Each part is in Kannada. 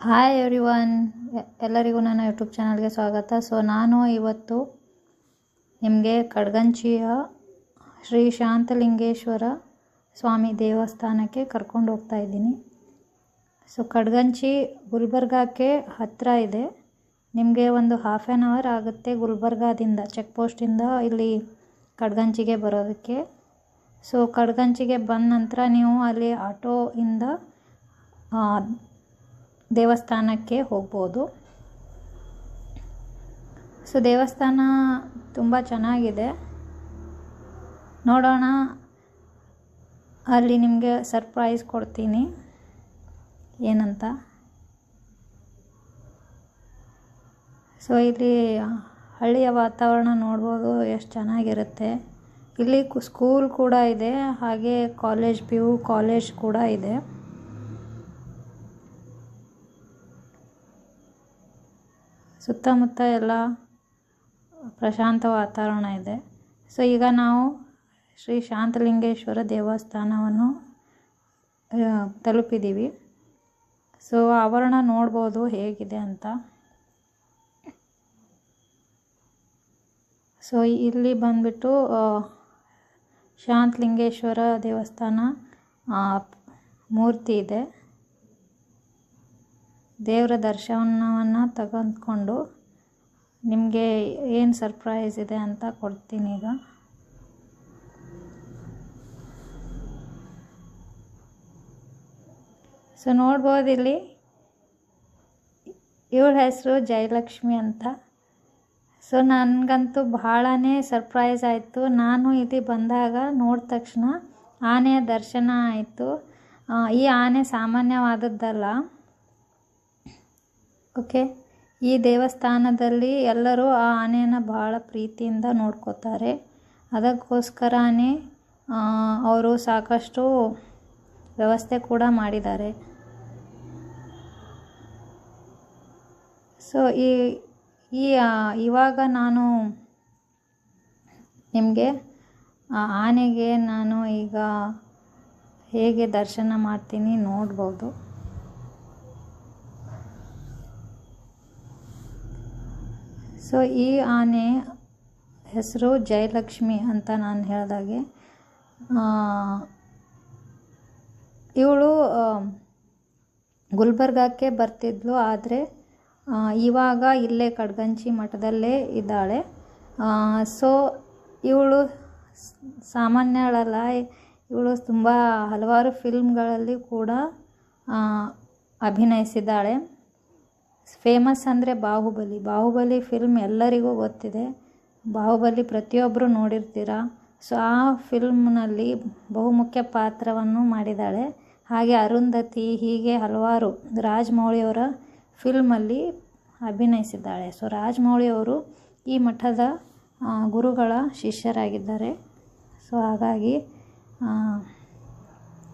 ಹಾಯ್ ಎವ್ರಿ ಒನ್ ಎಲ್ಲರಿಗೂ ನನ್ನ ಯೂಟ್ಯೂಬ್ ಚಾನಲ್ಗೆ ಸ್ವಾಗತ. ಸೊ ನಾನು ಇವತ್ತು ನಿಮಗೆ ಖಡ್ಗಂಚಿಯ ಶ್ರೀ ಶಾಂತಲಿಂಗೇಶ್ವರ ಸ್ವಾಮಿ ದೇವಸ್ಥಾನಕ್ಕೆ ಕರ್ಕೊಂಡು ಹೋಗ್ತಾ ಇದ್ದೀನಿ. ಸೊ ಖಡ್ಗಂಚಿ ಗುಲ್ಬರ್ಗಾಕ್ಕೆ ಹತ್ತಿರ ಇದೆ. ನಿಮಗೆ ಒಂದು ಹಾಫ್ ಆ್ಯನ್ ಅವರ್ ಆಗುತ್ತೆ ಗುಲ್ಬರ್ಗಾದಿಂದ ಚೆಕ್ ಪೋಸ್ಟಿಂದ ಇಲ್ಲಿ ಖಡ್ಗಂಚಿಗೆ ಬರೋದಕ್ಕೆ. ಸೊ ಖಡ್ಗಂಚಿಗೆ ಬಂದ ನಂತರ ನೀವು ಅಲ್ಲಿ ಆಟೋಯಿಂದ ಆ, ದೇವಸ್ಥಾನಕ್ಕೆ ಹೋಗ್ಬೋದು. ಸೊ, ದೇವಸ್ಥಾನ ತುಂಬ ಚೆನ್ನಾಗಿದೆ. ನೋಡೋಣ. ಅಲ್ಲಿ ನಿಮಗೆ ಸರ್ಪ್ರೈಸ್ ಕೊಡ್ತೀನಿ. ಏನಂತ? ಸೊ, ಇಲ್ಲಿ ಹಳ್ಳಿಯ ವಾತಾವರಣ ನೋಡ್ಬೋದು, ಎಷ್ಟು ಚೆನ್ನಾಗಿರುತ್ತೆ. ಇಲ್ಲಿ ಸ್ಕೂಲ್ ಕೂಡ ಇದೆ, ಹಾಗೆ ಕಾಲೇಜ್ ಪಿ ಯು ಕಾಲೇಜ್ ಕೂಡ ಇದೆ. ಸುತ್ತಮುತ್ತ ಎಲ್ಲ ಪ್ರಶಾಂತ ವಾತಾವರಣ ಇದೆ. ಸೊ ಈಗ ನಾವು ಶ್ರೀ ಶಾಂತಲಿಂಗೇಶ್ವರ ದೇವಸ್ಥಾನವನ್ನು ತಲುಪಿದ್ದೀವಿ ಸೊ ಆವರಣ ನೋಡ್ಬೋದು ಹೇಗಿದೆ ಅಂತ. ಸೊ ಇಲ್ಲಿ ಬಂದ್ಬಿಟ್ಟು ಶಾಂತಲಿಂಗೇಶ್ವರ ದೇವಸ್ಥಾನ ಮೂರ್ತಿ ಇದೆ. ದೇವರ ದರ್ಶನವನ್ನು ತಗೊಂಡ್ಕೊಂಡು ನಿಮಗೆ ಏನು ಸರ್ಪ್ರೈಸ್ ಇದೆ ಅಂತ ಕೊಡ್ತೀನಿ ಈಗ. ಸೊ ನೋಡ್ಬೋದು ಇಲ್ಲಿ. ಇವಳ ಹೆಸರು ಜಯಲಕ್ಷ್ಮಿ ಅಂತ. ಸೊ ನನಗಂತೂ ಭಾಳನೇ ಸರ್ಪ್ರೈಸ್ ಆಯಿತು. ನಾನು ಇಲ್ಲಿ ಬಂದಾಗ ನೋಡಿದ ತಕ್ಷಣ ಆನೆಯ ದರ್ಶನ ಆಯಿತು. ಈ ಆನೆ ಸಾಮಾನ್ಯವಾದದ್ದಲ್ಲ. ಓಕೆ? ಈ ದೇವಸ್ಥಾನದಲ್ಲಿ ಎಲ್ಲರೂ ಆ ಆನೆಯನ್ನು ಭಾಳ ಪ್ರೀತಿಯಿಂದ ನೋಡ್ಕೋತಾರೆ. ಅದಕ್ಕೋಸ್ಕರನೇ ಅವರು ಸಾಕಷ್ಟು ವ್ಯವಸ್ಥೆ ಕೂಡ ಮಾಡಿದ್ದಾರೆ. ಸೊ ಈ ಈ ಇವಾಗ ನಾನು ನಿಮಗೆ ಆನೆಗೆ ನಾನು ಈಗ ಹೇಗೆ ದರ್ಶನ ಮಾಡ್ತೀನಿ ನೋಡ್ಬೋದು. ಸೊ ಈ ಆನೆ ಹೆಸರು ಜಯಲಕ್ಷ್ಮಿ ಅಂತ ನಾನು ಹೇಳಿದಾಗೆ ಇವಳು ಗುಲ್ಬರ್ಗಕ್ಕೆ ಬರ್ತಿದ್ಲು, ಆದರೆ ಇವಾಗ ಇಲ್ಲೇ ಕಡ್ಗಂಚಿ ಮಠದಲ್ಲೇ ಇದ್ದಾಳೆ. ಸೊ ಇವಳು ಸಾಮಾನ್ಯಳಲ್ಲ ಇವಳು ತುಂಬ ಹಲವಾರು ಫಿಲ್ಮ್ಗಳಲ್ಲಿ ಕೂಡ ಅಭಿನಯಿಸಿದ್ದಾಳೆ. ಫೇಮಸ್ ಅಂದರೆ ಬಾಹುಬಲಿ. ಬಾಹುಬಲಿ ಫಿಲ್ಮ್ ಎಲ್ಲರಿಗೂ ಗೊತ್ತಿದೆ. ಬಾಹುಬಲಿ ಪ್ರತಿಯೊಬ್ಬರು ನೋಡಿರ್ತೀರ? ಸೊ ಆ ಫಿಲ್ಮ್ನಲ್ಲಿ ಬಹುಮುಖ್ಯ ಪಾತ್ರವನ್ನು ಮಾಡಿದ್ದಾಳೆ. ಹಾಗೆ ಅರುಂಧತಿ, ಹೀಗೆ ಹಲವಾರು ರಾಜ್ಮೌಳಿಯವರ ಫಿಲ್ಮಲ್ಲಿ ಅಭಿನಯಿಸಿದ್ದಾಳೆ. ಸೊ ರಾಜಮೌಳಿಯವರು ಈ ಮಠದ ಗುರುಗಳ ಶಿಷ್ಯರಾಗಿದ್ದಾರೆ. ಸೊ ಹಾಗಾಗಿ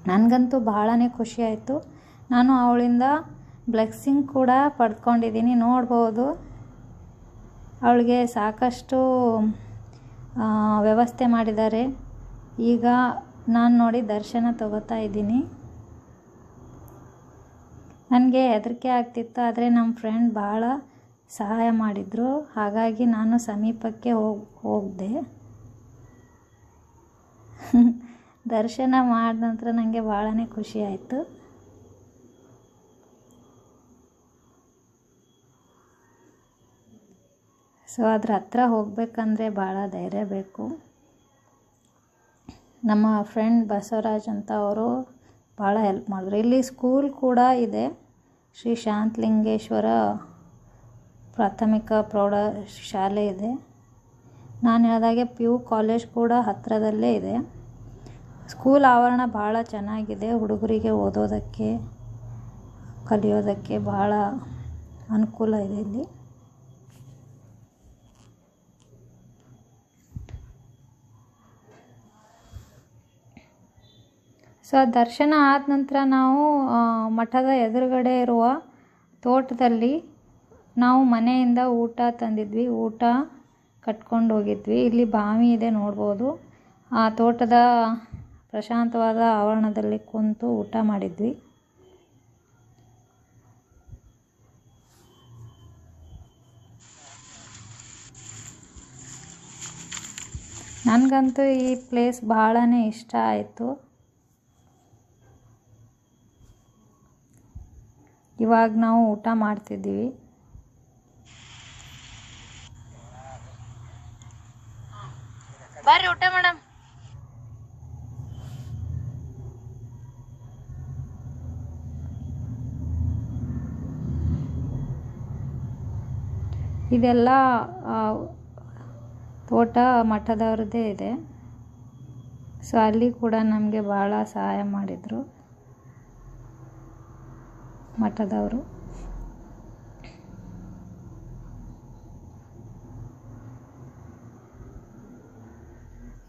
ನನಗಂತೂ ಬಹಳನೇ ಖುಷಿಯಾಯಿತು ನಾನು ಅವಳಿಂದ ಬ್ಲೆಸ್ಸಿಂಗ್ ಕೂಡ ಪಡ್ಕೊಂಡಿದ್ದೀನಿ ನೋಡ್ಬೋದು. ಅವಳಿಗೆ ಸಾಕಷ್ಟು ವ್ಯವಸ್ಥೆ ಮಾಡಿದ್ದಾರೆ. ಈಗ ನಾನು ನೋಡಿ ದರ್ಶನ ತಗೋತಾ ಇದ್ದೀನಿ. ನನಗೆ ಹೆದರಿಕೆ ಆಗ್ತಿತ್ತು, ಆದರೆ ನಮ್ಮ ಫ್ರೆಂಡ್ ಭಾಳ ಸಹಾಯ ಮಾಡಿದರು. ಹಾಗಾಗಿ ನಾನು ಸಮೀಪಕ್ಕೆ ಹೋಗಿ, ಹೋಗಿದೆ. ದರ್ಶನ ಮಾಡಿದ ನಂತರ ನನಗೆ ಭಾಳನೇ ಖುಷಿ ಆಯಿತು. ಸೊ ಅದ್ರ ಹತ್ರ ಹೋಗಬೇಕಂದ್ರೆ ಭಾಳ ಧೈರ್ಯ ಬೇಕು. ನಮ್ಮ ಫ್ರೆಂಡ್ ಬಸವರಾಜ್ ಅಂತ ಅವರು ಭಾಳ ಹೆಲ್ಪ್ ಮಾಡಿದ್ರು. ಇಲ್ಲಿ ಸ್ಕೂಲ್ ಕೂಡ ಇದೆ. ಶ್ರೀ ಶಾಂತಲಿಂಗೇಶ್ವರ ಪ್ರಾಥಮಿಕ ಪ್ರೌಢ ಶಾಲೆ ಇದೆ. ನಾನು ಹೇಳಿದಾಗೆ ಪಿ ಯು ಕಾಲೇಜ್ ಕೂಡ ಹತ್ತಿರದಲ್ಲೇ ಇದೆ. ಸ್ಕೂಲ್ ಆವರಣ ಭಾಳ ಚೆನ್ನಾಗಿದೆ. ಹುಡುಗರಿಗೆ ಓದೋದಕ್ಕೆ, ಕಲಿಯೋದಕ್ಕೆ ಭಾಳ ಅನುಕೂಲ ಇದೆ ಇಲ್ಲಿ. ಸೊ ದರ್ಶನ ಆದ ನಂತರ ನಾವು ಮಠದ ಎದುರುಗಡೆ ಇರುವ ತೋಟದಲ್ಲಿ ನಾವು ಮನೆಯಿಂದ ಊಟ ತಂದಿದ್ವಿ. ಊಟ ಕಟ್ಕೊಂಡು ಹೋಗಿದ್ವಿ. ಇಲ್ಲಿ ಬಾವಿ ಇದೆ ನೋಡ್ಬೋದು. ಆ ತೋಟದ ಪ್ರಶಾಂತವಾದ ಆವರಣದಲ್ಲಿ ಕುಂತು ಊಟ ಮಾಡಿದ್ವಿ. ನನಗಂತೂ ಈ ಪ್ಲೇಸ್ ಭಾಳ ಇಷ್ಟ ಆಯಿತು. ಇವಾಗ ನಾವು ಊಟ ಮಾಡ್ತಿದ್ದೀವಿ. ಬರ್ರಿ ಊಟ ಮೇಡಮ್. ಇದೆಲ್ಲ ತೋಟ ಮಠದವ್ರದ್ದೇ ಇದೆ. ಸೊ ಅಲ್ಲಿ ಕೂಡ ನಮಗೆ ಭಾಳ ಸಹಾಯ ಮಾಡಿದರು. ಮಠದವರು.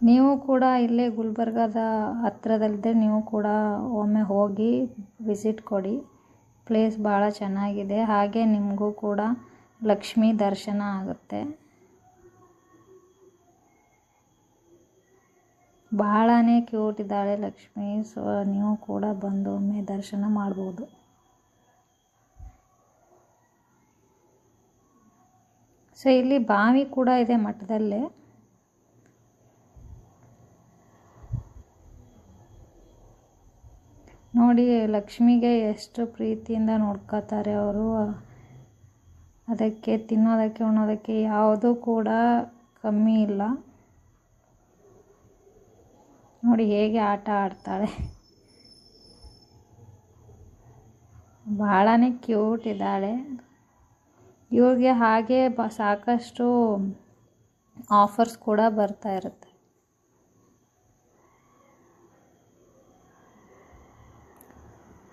ನೀವು ಕೂಡ ಇಲ್ಲೇ ಗುಲ್ಬರ್ಗದ ಹತ್ರದಲ್ಲಿದ್ದರೆ ನೀವು ಕೂಡ ಒಮ್ಮೆ ಹೋಗಿ ವಿಸಿಟ್ ಕೊಡಿ. ಪ್ಲೇಸ್ ಭಾಳ ಚೆನ್ನಾಗಿದೆ. ಹಾಗೆ ನಿಮಗೂ ಕೂಡ ಲಕ್ಷ್ಮೀ ದರ್ಶನ ಆಗುತ್ತೆ. ಬಹಳನೇ ಕ್ಯೂಟ್ ಇದ್ದಾಳೆ ಲಕ್ಷ್ಮಿ. ಸೊ, ನೀವು ಕೂಡ ಬಂದು ಒಮ್ಮೆ ದರ್ಶನ ಮಾಡ್ಬೋದು. ಸೊ ಇಲ್ಲಿ ಬಾವಿ ಕೂಡ ಇದೆ ಮಠದಲ್ಲೇ. ನೋಡಿ, ಲಕ್ಷ್ಮಿಗೆ ಎಷ್ಟು ಪ್ರೀತಿಯಿಂದ ನೋಡ್ಕೋತಾರೆ ಅವರು. ಅದಕ್ಕೆ, ತಿನ್ನೋದಕ್ಕೆ, ಉಣ್ಣೋದಕ್ಕೆ ಯಾವುದೂ ಕೂಡ ಕಮ್ಮಿ ಇಲ್ಲ. ನೋಡಿ, ಹೇಗೆ ಆಟ ಆಡ್ತಾಳೆ. ಭಾಳನೇ ಕ್ಯೂಟ್ ಇದ್ದಾಳೆ. ಇವ್ರಿಗೆ ಹಾಗೆ ಬ ಸಾಕಷ್ಟು ಆಫರ್ಸ್ ಕೂಡ ಬರ್ತಾ ಇರುತ್ತೆ.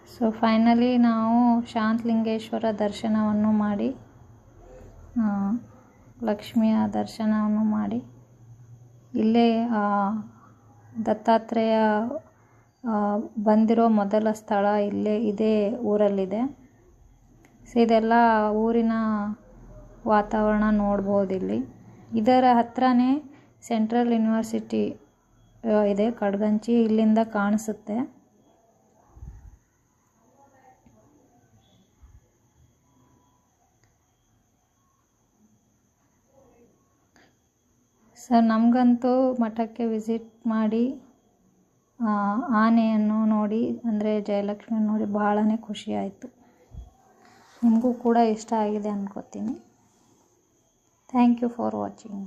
ಸೊ ಫೈನಲಿ ನಾವು ಶಾಂತಲಿಂಗೇಶ್ವರ ದರ್ಶನವನ್ನು ಮಾಡಿ ಲಕ್ಷ್ಮಿಯ ದರ್ಶನವನ್ನು ಮಾಡಿ, ಇಲ್ಲೇ ದತ್ತಾತ್ರೇಯ ಬಂದಿರೋ ಮೊದಲ ಸ್ಥಳ ಇಲ್ಲೇ ಇದೇ ಊರಲ್ಲಿದೆ. ಸೊ ಇದೆಲ್ಲ ಊರಿನ ವಾತಾವರಣ ನೋಡ್ಬೋದು ಇಲ್ಲಿ. ಇದರ ಹತ್ತಿರನೇ ಸೆಂಟ್ರಲ್ ಯೂನಿವರ್ಸಿಟಿ ಇದೆ. ಕಡ್ಗಂಚಿ ಇಲ್ಲಿಂದ ಕಾಣಿಸುತ್ತೆ. ಸರ್ ನಮಗಂತೂ ಮಠಕ್ಕೆ ವಿಸಿಟ್ ಮಾಡಿ ಆನೆಯನ್ನು ನೋಡಿ, ಅಂದರೆ ಜಯಲಕ್ಷ್ಮಿ ನೋಡಿ ಬಹಳನೇ ಖುಷಿ ಆಯಿತು. ನಿಮಗೂ ಕೂಡ ಇಷ್ಟ ಆಗಿದೆ ಅನ್ಕೋತೀನಿ. Thank you for watching